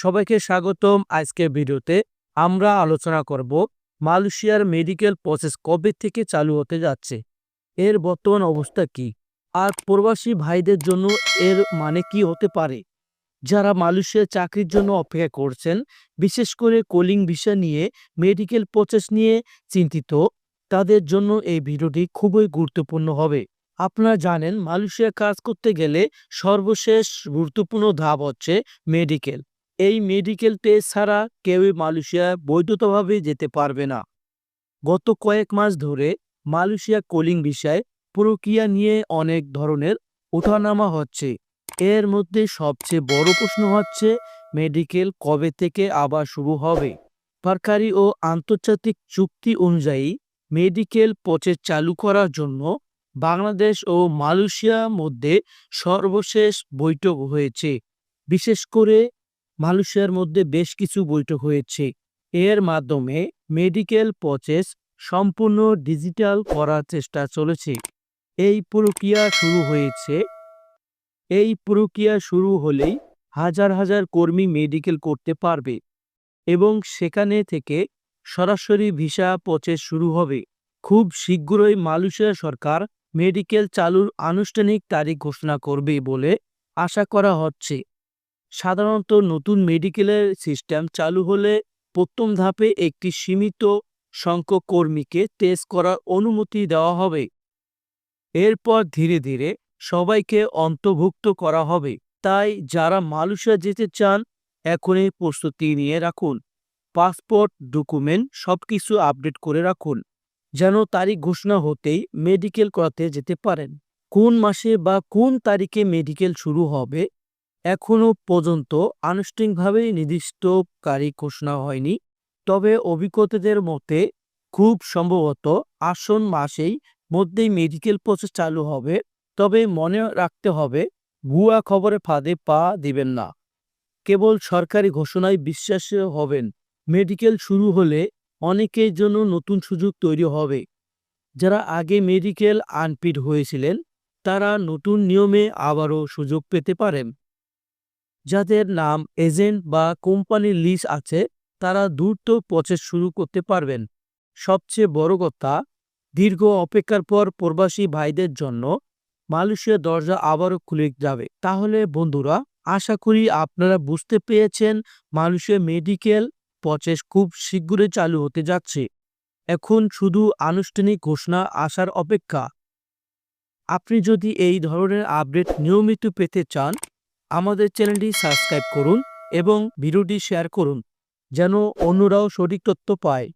সবাইকে স্বাগতম আজকের ভিডিওতে। আমরা আলোচনা করব মালয়েশিয়ার মেডিকেল প্রসেস কবে থেকে চালু হতে যাচ্ছে? এর বর্তমান অবস্থা কি? আর প্রবাসী ভাইদের জন্য এর মানে কি হতে পারে? যারা মালয়েশিয়ার চাকরির জন্য অপেক্ষা করছেন, বিশেষ করে কোলিং ভিসা নিয়ে, মেডিকেল প্রসেস নিয়ে চিন্তিত, তাদের জন্য এই ভিডিওটি খুবই গুরুত্বপূর্ণ হবে। আপনারা জানেন মালয়েশিয়া কাজ করতে গেলে সর্বশেষ গুরুত্বপূর্ণ ধাপ হচ্ছে মেডিকেল। এই মেডিকেল টেস্ট ছাড়া কেউই মালয়েশিয়া বৈধতভাবে যেতে পারবে না। গত কয়েক মাস ধরে মালয়েশিয়া কোলিং বিষয়ে প্রক্রিয়া নিয়ে অনেক ধরনের ওঠানামা হচ্ছে। এর মধ্যে সবচেয়ে বড় প্রশ্ন হচ্ছে মেডিকেল কবে থেকে আবার শুরু হবে? সরকারি ও আন্তর্জাতিক চুক্তি অনুযায়ী মেডিকেল প্রসেস চালু করার জন্য বাংলাদেশ ও মালয়েশিয়ার মধ্যে সর্বশেষ বৈঠক হয়েছে। বিশেষ করে মালয়েশিয়ার মধ্যে বেশ কিছু বৈঠক হয়েছে। এর মাধ্যমে মেডিকেল প্রসেস সম্পূর্ণ ডিজিটাল করার চেষ্টা চলেছে। এই প্রক্রিয়া শুরু হয়েছে। এই প্রক্রিয়া শুরু হলেই হাজার হাজার কর্মী মেডিকেল করতে পারবে এবং সেখানে থেকে সরাসরি ভিসা প্রসেস শুরু হবে। খুব শীঘ্রই মালয়েশিয়া সরকার মেডিকেল চালুর আনুষ্ঠানিক তারিখ ঘোষণা করবে বলে আশা করা হচ্ছে। সাধারণত নতুন মেডিকেলের সিস্টেম চালু হলে প্রথম ধাপে একটি সীমিত সংখ্যক কর্মীকে টেস্ট করার অনুমতি দেওয়া হবে। এরপর ধীরে ধীরে সবাইকে অন্তর্ভুক্ত করা হবে। তাই যারা মালয়েশিয়া যেতে চান, এখনই প্রস্তুতি নিয়ে রাখুন। পাসপোর্ট, ডকুমেন্ট সবকিছু আপডেট করে রাখুন, যেন তারিখ ঘোষণা হতেই মেডিকেল করাতে যেতে পারেন। কোন মাসে বা কোন তারিখে মেডিকেল শুরু হবে এখনও পর্যন্ত আনুষ্ঠানিকভাবে নির্দিষ্ট তারিখ ঘোষণা হয়নি। তবে অভিজ্ঞতাদের মতে, খুব সম্ভবত আসন মাসেই মধ্যেই মেডিকেল প্রসেস চালু হবে। তবে মনে রাখতে হবে, ভুয়া খবরে ফাঁদে পা দিবেন না। কেবল সরকারি ঘোষণায় বিশ্বাস হবেন মেডিকেল শুরু হলে অনেকের জন্য নতুন সুযোগ তৈরি হবে। যারা আগে মেডিকেল আনপিড হয়েছিলেন, তারা নতুন নিয়মে আবারও সুযোগ পেতে পারেন। যাদের নাম এজেন্ট বা কোম্পানির লিজ আছে, তারা দ্রুত প্রসেস শুরু করতে পারবেন। সবচেয়ে বড় কথা, দীর্ঘ অপেক্ষার পর প্রবাসী ভাইদের জন্য মালয়েশিয়ার দরজা আবারও খুলে যাবে। তাহলে বন্ধুরা, আশা করি আপনারা বুঝতে পেরেছেন মালয়েশিয়া মেডিকেল প্রসেস খুব শীঘ্রই চালু হতে যাচ্ছে। এখন শুধু আনুষ্ঠানিক ঘোষণা আসার অপেক্ষা। আপনি যদি এই ধরনের আপডেট নিয়মিত পেতে চান আমাদের চ্যানেলটি সাবস্ক্রাইব করুন এবং ভিডিওটি শেয়ার করুন যেন অন্যরাও সঠিক তথ্য পায়।